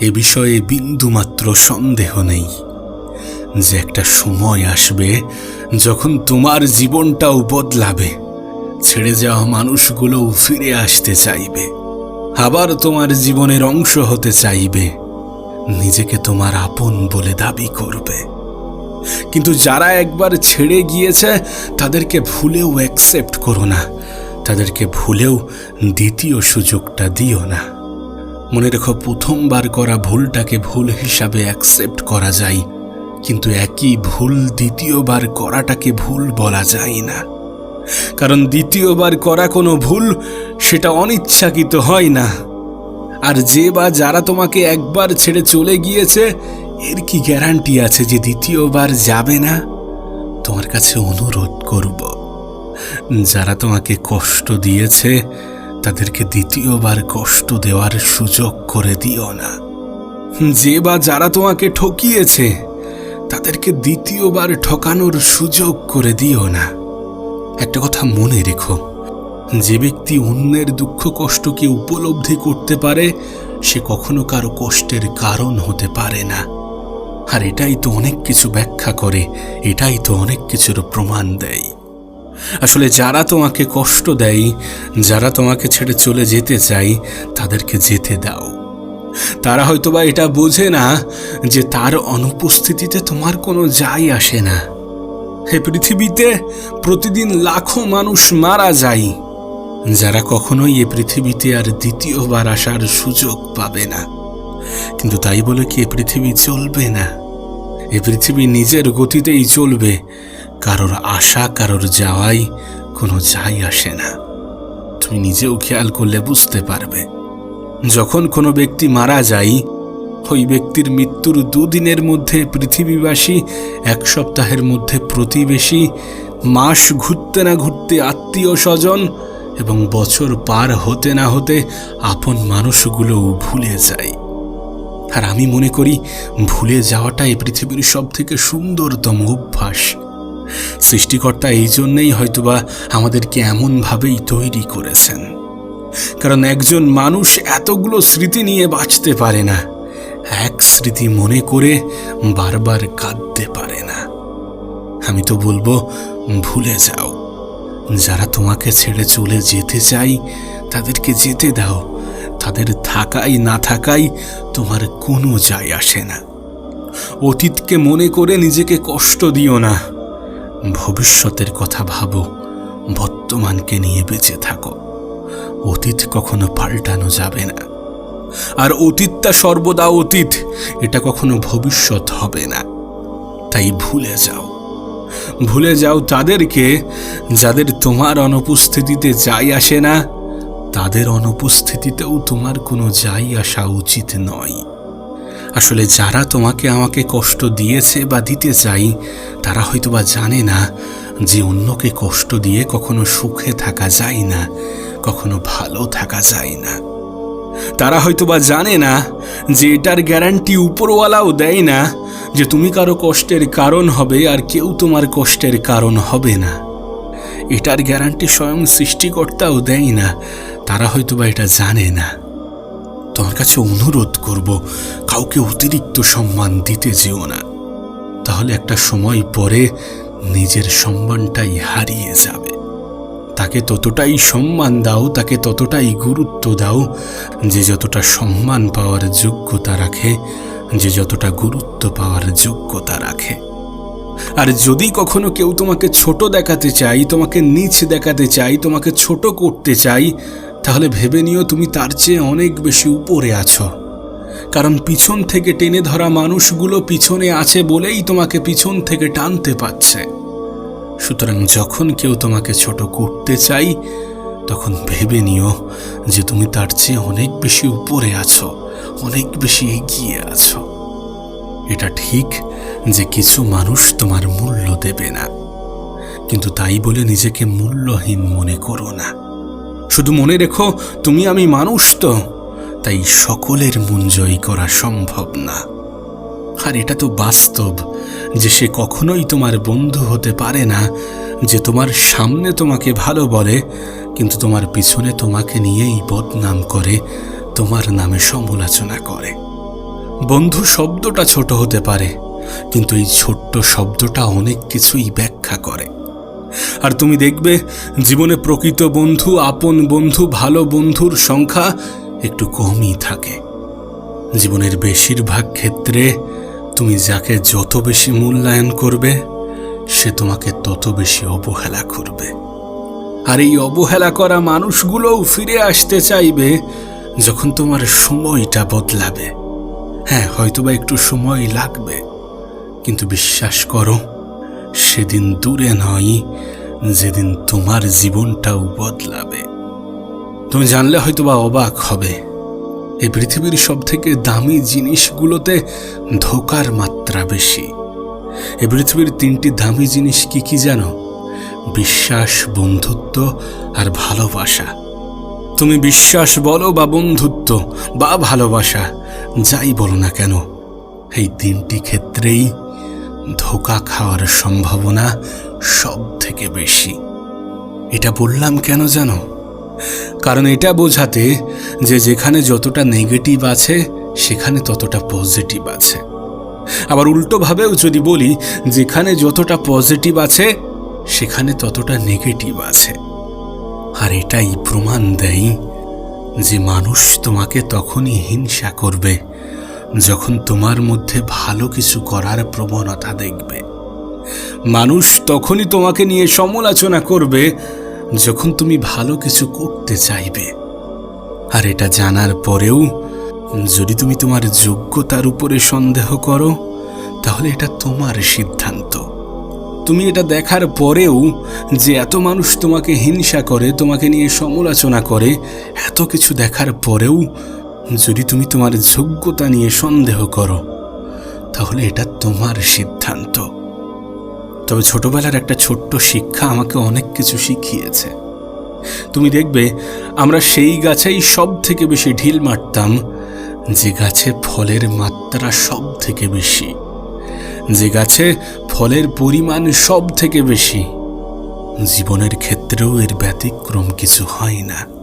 এ বিষয়ে বিন্দুমাত্র সন্দেহ নেই যে একটা সময় আসবে যখন তোমার জীবনটাও বদলাবে, ছেড়ে যাওয়া মানুষগুলোও ফিরে আসতে চাইবে, আবার তোমার জীবনের অংশ হতে চাইবে, নিজেকে তোমার আপন বলে দাবি করবে। কিন্তু যারা একবার ছেড়ে গিয়েছে, তাদেরকে ভুলেও অ্যাকসেপ্ট করো না, তাদেরকে ভুলেও দ্বিতীয় সুযোগটা দিও না। মনে রেখো, প্রথমবার করা ভুলটাকে ভুল হিসাবে অ্যাকসেপ্ট করা যায়, কিন্তু একই ভুল দ্বিতীয়বার করাটাকে ভুল বলা যায় না। কারণ দ্বিতীয়বার করা কোনো ভুল, সেটা অনিচ্ছাকৃত হয় না। আর যে বা যারা তোমাকে একবার ছেড়ে চলে গিয়েছে, এর কি গ্যারান্টি আছে যে দ্বিতীয়বার যাবে না? তোমার কাছে অনুরোধ করব, যারা তোমাকে কষ্ট দিয়েছে তাদেরকে দ্বিতীয়বার কষ্ট দেওয়ার সুযোগ করে দিও না। যে বা যারা তোমাকে ঠকিয়েছে, তাদেরকে দ্বিতীয়বার ঠকানোর সুযোগ করে দিও না। একটা কথা মনে রেখো, যে ব্যক্তি অন্যের দুঃখ, কষ্টকে উপলব্ধি করতে পারে, সে কখনো কারও কষ্টের কারণ হতে পারে না। আর এটাই তো অনেক কিছু ব্যাখ্যা করে, এটাই তো অনেক কিছুর প্রমাণ দেয়। আসলে যারা তোমাকে কষ্ট দেয়, যারা তোমাকে ছেড়ে চলে যেতে চাই তাদেরকে যেতে দাও। তারা হয়তোবা এটা বোঝে না যে তার অনুপস্থিতিতে তোমার কোনো যাই আসে না। হে পৃথিবীতে প্রতিদিন লাখো মানুষ মারা যায়, যারা কখনোই এ পৃথিবীতে আর দ্বিতীয়বার আসার সুযোগ পাবে না। কিন্তু তাই বলে কি এ পৃথিবী চলবে না? এ পৃথিবী নিজের গতিতেই চলবে। কারোর আশা, কারোর যাওয়াই কোনো যাই আসে না। তুমি নিজেও খেয়াল করলে বুঝতে পারবে। যখন কোনো ব্যক্তি মারা যায়, ওই ব্যক্তির মৃত্যুর দুদিনের মধ্যে পৃথিবীবাসী, এক সপ্তাহের মধ্যে প্রতিবেশী, মাস ঘুরতে না ঘুরতে আত্মীয় স্বজন এবং বছর পার হতে না হতে আপন মানুষগুলোও ভুলে যায়। আর আমি মনে করি, ভুলে যাওয়াটাই পৃথিবীর সব থেকে সুন্দরতম অভ্যাস। সৃষ্টিকর্তা এই জন্যেই হয়তোবা আমাদেরকে এমনভাবেই তৈরি করেছেন। কারণ একজন মানুষ এতগুলো স্মৃতি নিয়ে বাঁচতে পারে না। এক স্মৃতি মনে করে বারবার কাঁদতে পারে না। আমি তো বলব, ভুলে যাও। যারা তোমাকে ছেড়ে চলে যেতে চাই, তাদেরকে যেতে দাও। তাদের থাকাই না থাকাই তোমার কোনো যায় আসে না। অতীতকে মনে করে নিজেকে কষ্ট দিও না। ভবিষ্যতের কথা ভাবো, বর্তমানকে নিয়ে বেঁচে থাকো। অতীত কখনো পাল্টানো যাবে না। আর অতীতটা সর্বদা অতীত, এটা কখনো ভবিষ্যৎ হবে না। তাই ভুলে যাও। ভুলে যাও তাদেরকে, যাদের তোমার অনুপস্থিতিতে যাই আসে না, তাদের অনুপস্থিতিতেও তোমার কোনো যাই আসা উচিত নয়। আসলে যারা তোমাকে আমাকে কষ্ট দিয়েছে বা দিতে চাই, তারা হয়তোবা জানে না যে অন্যকে কষ্ট দিয়ে কখনো সুখে থাকা যায় না, কখনো ভালো থাকা যায় না। তারা হয়তোবা জানে না যে এটার গ্যারান্টি উপরওয়ালাও দেয় না যে তুমি কারও কষ্টের কারণ হবে আর কেউ তোমার কষ্টের কারণ হবে না। এটার গ্যারান্টি স্বয়ং সৃষ্টিকর্তাও দেয় না, তারা হয়তোবা এটা জানে না। তোমার কাছে অনুরোধ করব, কাউকে অতিরিক্ত সম্মান দিতে যেও না। তাহলে একটা সময় পরে নিজের সম্মানটাই হারিয়ে যাবে। তাকে ততটাই সম্মান দাও, তাকে ততটাই গুরুত্ব দাও, যে যতটা সম্মান পাওয়ার যোগ্যতা রাখে, যে যতটা গুরুত্ব পাওয়ার যোগ্যতা রাখে। আর যদি কখনো কেউ তোমাকে ছোট দেখাতে চাই তোমাকে নিচ দেখাতে চাই তোমাকে ছোট করতে চাই তাহলে ভেবে নিও তুমি তার চেয়ে অনেক বেশি উপরে আছো। কারণ পিছন থেকে টেনে ধরা মানুষগুলো পিছনে আছে বলেই তোমাকে পিছন থেকে টানতে পাচ্ছে সুতরাং যখন কেউ তোমাকে ছোট করতে চাই, তখন ভেবে নিও যে তুমি তার চেয়ে অনেক বেশি উপরে আছো, অনেক বেশি এগিয়ে আছো। এটা ঠিক যে কিছু মানুষ তোমার মূল্য দেবে না। কিন্তু তাই বলে নিজেকে মূল্যহীন মনে করো না। শুধু মনে রেখো, তুমি আমি মানুষ তো। তাই সকলের মন জয় করা সম্ভব না। আর এটা তো বাস্তব, যে সে কখনোই তোমার বন্ধু হতে পারে না, যে তোমার সামনে তোমাকে ভালো বলে, কিন্তু তোমার পিছনে তোমাকে নিয়েই বদনাম করে, তোমার নামে সমালোচনা করে। বন্ধু শব্দটা ছোট হতে পারে, কিন্তু এই ছোট্ট শব্দটা অনেক কিছুই ব্যাখ্যা করে। আর তুমি দেখবে জীবনে প্রকৃত বন্ধু, আপন বন্ধু, ভালো বন্ধুর সংখ্যা একটু কমই থাকে। জীবনের বেশিরভাগ ক্ষেত্রে তুমি যাকে যত বেশি মূল্যায়ন করবে, সে তোমাকে তত বেশি অবহেলা করবে। আর এই অবহেলা করা মানুষগুলোও ফিরে আসতে চাইবে যখন তোমার সময়টা বদলাবে। হ্যাঁ হয়তোবা একটু সময় লাগবে, কিন্তু বিশ্বাস করো সেদিন দূরে নয়, যেদিন তোমার জীবনটাও বদলাবে। তুমি জানলে হয়তো বা অবাক হবে এই পৃথিবীর সব থেকে দামি জিনিসগুলোতে ধোকার মাত্রা বেশি। এই পৃথিবীর তিনটি দামি জিনিস কি কি জানো? বিশ্বাস, বন্ধুত্ব আর ভালোবাসা। তুমি বিশ্বাস বলো বা বন্ধুত্ব বা ভালোবাসা, যাই বলো না কেন, এই তিনটি ক্ষেত্রেই ধোকা খাওয়ার সম্ভাবনা সব থেকে বেশি। এটা বললাম কেন জানো কারণ এটা বোঝাতে যে যেখানে যতটা নেগেটিভ আছে, সেখানে ততটা পজিটিভ আছে। আবার উল্টোভাবেও যদি বলি, যেখানে যতটা পজিটিভ আছে, সেখানে ততটা নেগেটিভ আছে। আর এটাই প্রমাণ দেয় যে মানুষ তোমাকে তখনই হিংসা করবে যখন তোমার মধ্যে ভালো কিছু করার প্রবণতা দেখবে, মানুষ তখনই তোমাকে নিয়ে সমালোচনা করবে যখন তুমি ভালো কিছু করতে চাইবে। আর এটা জানার পরেও যদি তুমি তোমার যোগ্যতার উপরে সন্দেহ করো, তাহলে এটা তোমার সিদ্ধান্ত। তুমি এটা দেখার পরেও যে এত মানুষ তোমাকে হিংসা করে, তোমাকে নিয়ে সমালোচনা করে, এত কিছু দেখার পরেও যদি তুমি তোমার যোগ্যতা নিয়ে সন্দেহ করো, তাহলে এটা তোমার সিদ্ধান্ত। তবে ছোটবেলার একটা ছোট্ট শিক্ষা আমাকে অনেক কিছু শিখিয়েছে। তুমি দেখবে, আমরা সেই গাছেই সব থেকে বেশি ঢিল মারতাম, যে গাছে ফলের মাত্রা সব থেকে বেশি। যে গাছে ফলের পরিমাণ সব থেকে বেশি। জীবনের ক্ষেত্রেও এর ব্যতিক্রম কিছু হয় না।